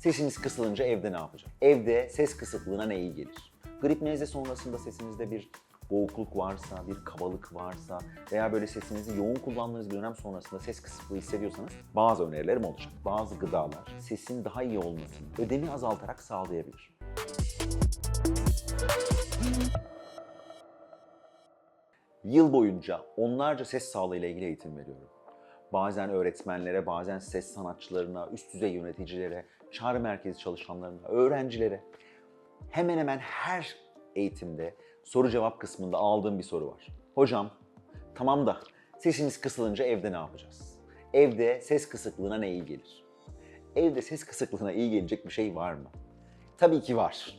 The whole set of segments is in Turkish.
Sesiniz kısılınca evde ne yapacak? Evde ses kısıklığına ne iyi gelir? Grip nezle sonrasında sesinizde bir boğukluk varsa, bir kabalık varsa veya böyle sesinizi yoğun kullandığınız bir dönem sonrasında ses kısıklığı hissediyorsanız bazı önerilerim olacak. Bazı gıdalar sesin daha iyi olmasını, ödemi azaltarak sağlayabilir. Yıl boyunca onlarca ses sağlığı ile ilgili eğitim veriyorum. Bazen öğretmenlere, bazen ses sanatçılarına, üst düzey yöneticilere, çağrı merkezi çalışanlarına, öğrencilere hemen hemen her eğitimde soru cevap kısmında aldığım bir soru var. Hocam, tamam da sesimiz kısılınca evde ne yapacağız? Evde ses kısıklığına ne iyi gelir? Evde ses kısıklığına iyi gelecek bir şey var mı? Tabii ki var.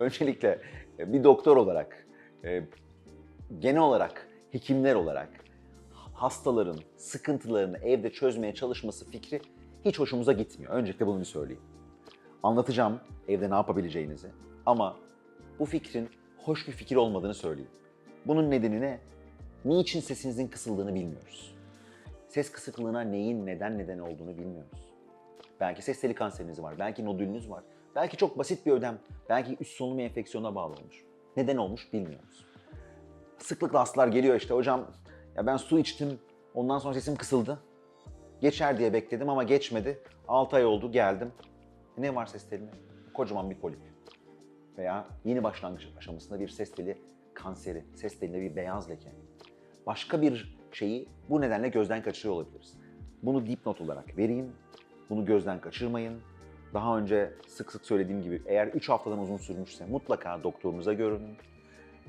Öncelikle e, bir doktor olarak, e, genel olarak hekimler olarak hastaların sıkıntılarını evde çözmeye çalışması fikri hiç hoşumuza gitmiyor. Öncelikle bunu söyleyeyim. Anlatacağım evde ne yapabileceğinizi ama bu fikrin hoş bir fikir olmadığını söyleyeyim. Bunun nedeni ne? Niçin sesinizin kısıldığını bilmiyoruz. Ses kısıklığına neyin neden neden olduğunu bilmiyoruz. Belki ses teli kanseriniz var, belki nodülünüz var, belki çok basit bir ödem, belki üst solunum enfeksiyona bağlı olmuş. Neden olmuş bilmiyoruz. Sıklıkla hastalar geliyor işte hocam ya ben su içtim ondan sonra sesim kısıldı. Geçer diye bekledim ama geçmedi. 6 ay oldu geldim. Ne var ses telinde? Kocaman bir polip. Veya yeni başlangıç aşamasında bir ses teli kanseri, ses telinde bir beyaz leke. Başka bir şeyi bu nedenle gözden kaçırıyor olabiliriz. Bunu dipnot olarak vereyim. Bunu gözden kaçırmayın. Daha önce sık sık söylediğim gibi eğer 3 haftadan uzun sürmüşse mutlaka doktorunuza görünün.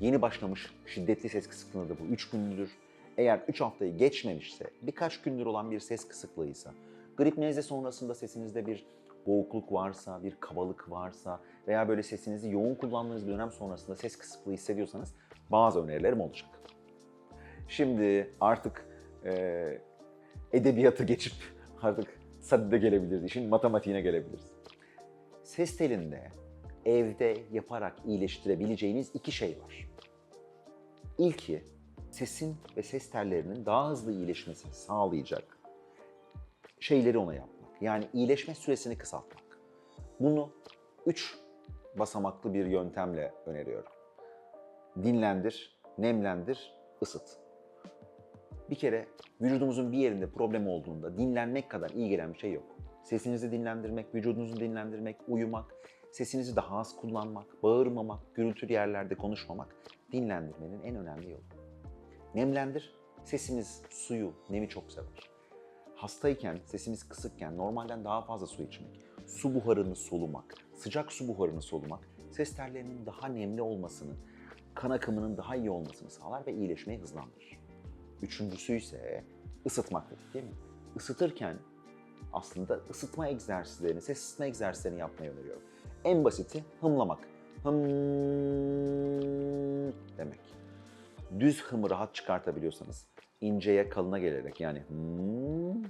Yeni başlamış şiddetli ses kısıklığında da bu 3 gündür. Eğer 3 haftayı geçmemişse, birkaç gündür olan bir ses kısıklığıysa, grip nezle sonrasında sesinizde bir boğukluk varsa, bir kabalık varsa veya böyle sesinizi yoğun kullandığınız bir dönem sonrasında ses kısıklığı hissediyorsanız bazı önerilerim olacak. Şimdi artık e, edebiyatı geçip artık sadede gelebiliriz, işin matematiğine gelebiliriz. Ses telinde evde yaparak iyileştirebileceğiniz iki şey var. İlki sesin ve ses tellerinin daha hızlı iyileşmesini sağlayacak şeyleri ona yapmak. Yani iyileşme süresini kısaltmak. Bunu üç basamaklı bir yöntemle öneriyorum. Dinlendir, nemlendir, ısıt. Bir kere vücudumuzun bir yerinde problem olduğunda dinlenmek kadar iyi gelen bir şey yok. Sesinizi dinlendirmek, vücudunuzu dinlendirmek, uyumak, sesinizi daha az kullanmak, bağırmamak, gürültülü yerlerde konuşmamak dinlendirmenin en önemli yolu. Nemlendir, sesimiz suyu, nemi çok sever. Hastayken, sesimiz kısıkken normalden daha fazla su içmek, su buharını solumak, sıcak su buharını solumak, ses tellerinin daha nemli olmasını, kan akımının daha iyi olmasını sağlar ve iyileşmeyi hızlandırır. Üçüncüsü ise ısıtmak dedik değil mi? Isıtırken aslında ısıtma egzersizlerini, ses ısıtma egzersizlerini yapmayı öneriyorum. En basiti hımlamak. Hım demek. Düz hımı rahat çıkartabiliyorsanız inceye kalına gelerek yani hım,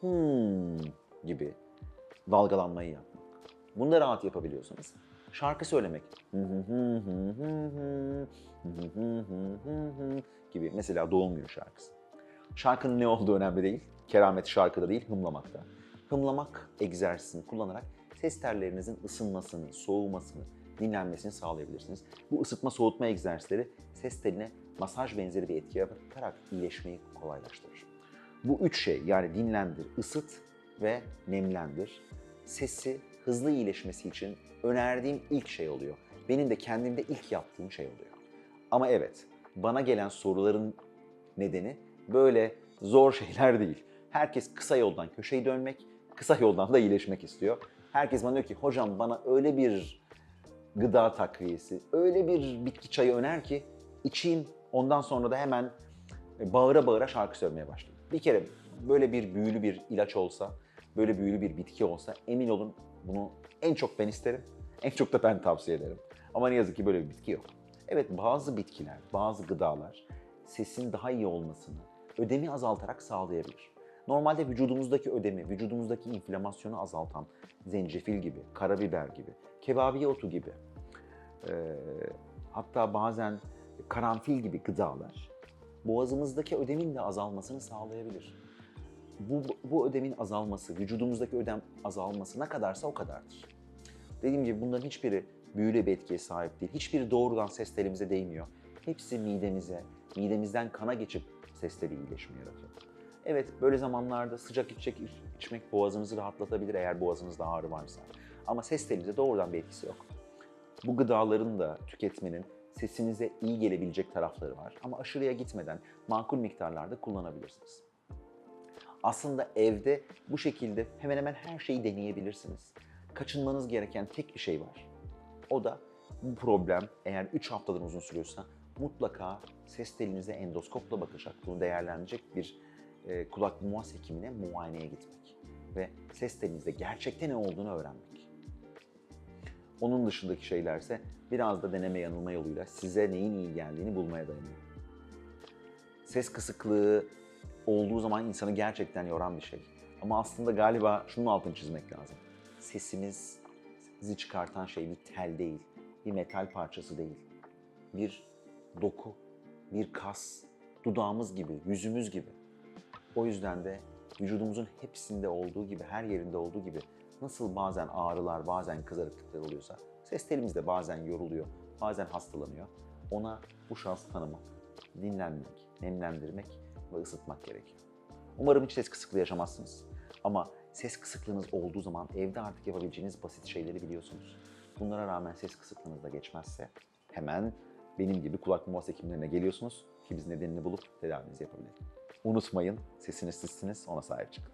hım gibi dalgalanmayı yapmak. Bunu da rahat yapabiliyorsanız şarkı söylemek gibi mesela günü şarkısı. Şarkının ne olduğu önemli değil. Keramet şarkıda değil, hımlamakta. Hımlamak egzersizini kullanarak ses tellerinizin ısınmasını, soğumasını, dinlenmesini sağlayabilirsiniz. Bu ısıtma soğutma egzersizleri ses teline masaj benzeri bir etki yaparak iyileşmeyi kolaylaştırır. Bu üç şey yani dinlendir, ısıt ve nemlendir. Sesi hızlı iyileşmesi için önerdiğim ilk şey oluyor. Benim de kendimde ilk yaptığım şey oluyor. Ama evet, bana gelen soruların nedeni böyle zor şeyler değil. Herkes kısa yoldan köşeyi dönmek, kısa yoldan da iyileşmek istiyor. Herkes bana diyor ki hocam bana öyle bir gıda takviyesi, öyle bir bitki çayı öner ki içeyim ondan sonra da hemen bağıra bağıra şarkı söylemeye başlayayım. Bir kere böyle bir büyülü bir ilaç olsa, böyle büyülü bir bitki olsa emin olun bunu en çok ben isterim, en çok da ben tavsiye ederim. Ama ne yazık ki böyle bir bitki yok. Evet bazı bitkiler, bazı gıdalar sesin daha iyi olmasını, ödemi azaltarak sağlayabilir. Normalde vücudumuzdaki ödemi, vücudumuzdaki inflamasyonu azaltan zencefil gibi, karabiber gibi, kebabiye otu gibi, e, hatta bazen karanfil gibi gıdalar boğazımızdaki ödemin de azalmasını sağlayabilir. bu, bu ödemin azalması, vücudumuzdaki ödem azalması ne kadarsa o kadardır. Dediğim gibi bunların hiçbiri büyülü bir etkiye sahip değil. Hiçbiri doğrudan ses telimize değmiyor. Hepsi midemize, midemizden kana geçip ses teli iyileşme yaratıyor. Evet böyle zamanlarda sıcak içecek içmek boğazınızı rahatlatabilir eğer boğazınızda ağrı varsa. Ama ses telinize doğrudan bir etkisi yok. Bu gıdaların da tüketmenin sesinize iyi gelebilecek tarafları var. Ama aşırıya gitmeden makul miktarlarda kullanabilirsiniz. Aslında evde bu şekilde hemen hemen her şeyi deneyebilirsiniz. Kaçınmanız gereken tek bir şey var. O da bu problem eğer 3 haftadan uzun sürüyorsa mutlaka ses telinize endoskopla bakacak, bunu değerlendirecek bir e, kulak muas hekimine muayeneye gitmek. Ve ses telinizde gerçekte ne olduğunu öğrenmek. Onun dışındaki şeylerse biraz da deneme yanılma yoluyla size neyin iyi geldiğini bulmaya dayanıyor. Ses kısıklığı olduğu zaman insanı gerçekten yoran bir şey. Ama aslında galiba şunun altını çizmek lazım. Sesimiz, bizi çıkartan şey bir tel değil, bir metal parçası değil. Bir doku, bir kas, dudağımız gibi, yüzümüz gibi. O yüzden de vücudumuzun hepsinde olduğu gibi, her yerinde olduğu gibi nasıl bazen ağrılar, bazen kızarıklıklar oluyorsa ses telimiz de bazen yoruluyor, bazen hastalanıyor. Ona bu şansı tanımak, dinlenmek, nemlendirmek ve ısıtmak gerekiyor. Umarım hiç ses kısıklığı yaşamazsınız. Ama ses kısıklığınız olduğu zaman evde artık yapabileceğiniz basit şeyleri biliyorsunuz. Bunlara rağmen ses kısıklığınız da geçmezse hemen benim gibi kulak muas hekimlerine geliyorsunuz ki biz nedenini bulup tedavinizi yapabilelim. Unutmayın, sesiniz sizsiniz, ona sahip çıkın.